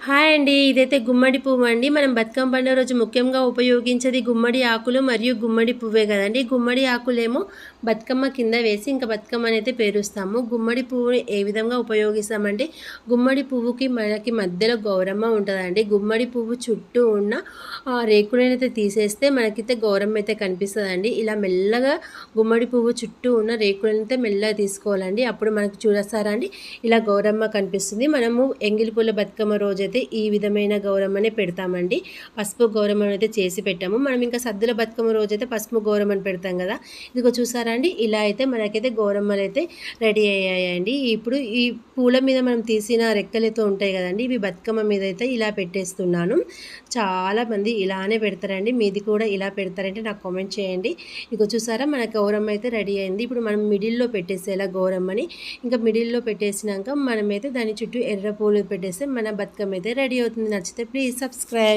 Hi అండి. ఇదైతే గుమ్మడి పువ్వు అండి. మనం బతుకమ్మ పండుగ రోజు ముఖ్యంగా ఉపయోగించేది గుమ్మడి ఆకులు మరియు గుమ్మడి పువ్వే కదండి. గుమ్మడి ఆకులేమో బతుకమ్మ కింద వేసి ఇంకా బతుకమ్మని అయితే పేరుస్తాము. గుమ్మడి పువ్వుని ఏ విధంగా ఉపయోగిస్తామంటే గుమ్మడి పువ్వుకి మనకి మధ్యలో గౌరమ్మ ఉంటుందండి. గుమ్మడి పువ్వు చుట్టూ ఉన్న ఆ అయితే తీసేస్తే మనకైతే గౌరమ్మ అయితే కనిపిస్తుందండి. ఇలా మెల్లగా గుమ్మడి పువ్వు చుట్టూ ఉన్న రేకులనైతే మెల్లగా తీసుకోవాలండి. అప్పుడు మనకు చూడస్తారా ఇలా గౌరమ్మ కనిపిస్తుంది. మనము ఎంగిలి పూల బతుకమ్మ రోజు అయితే ఈ విధమైన గౌరమ్మనే పెడతామండి. పసుపు గౌరమ్మని అయితే చేసి పెట్టాము. మనం ఇంకా సద్దుల బతుకమ్మ రోజు అయితే పసుపు గౌరమ్మని పెడతాం కదా. ఇదిగో చూసారా అండి? ఇలా అయితే మనకైతే గౌరమ్మలు అయితే రెడీ అయ్యాయండి. ఇప్పుడు ఈ పూల మీద మనం తీసిన రెక్కలతో ఉంటాయి కదండి. ఇవి బతుకమ్మ మీద అయితే ఇలా పెట్టేస్తున్నాను. చాలా మంది ఇలానే పెడతారండి. మీది కూడా ఇలా పెడతారంటే నాకు కామెంట్ చేయండి. ఇక చూసారా? మన గౌరమ్మ అయితే రెడీ అయింది. ఇప్పుడు మనం మిడిల్లో పెట్టేసేలా గౌరమ్మని. ఇంకా మిడిల్లో పెట్టేసినాక మనమైతే దాని చుట్టూ ఎర్ర పూలు పెట్టేస్తే మన బతుకమ్మ అయితే రెడీ అవుతుంది. నచ్చితే ప్లీజ్ సబ్స్క్రైబ్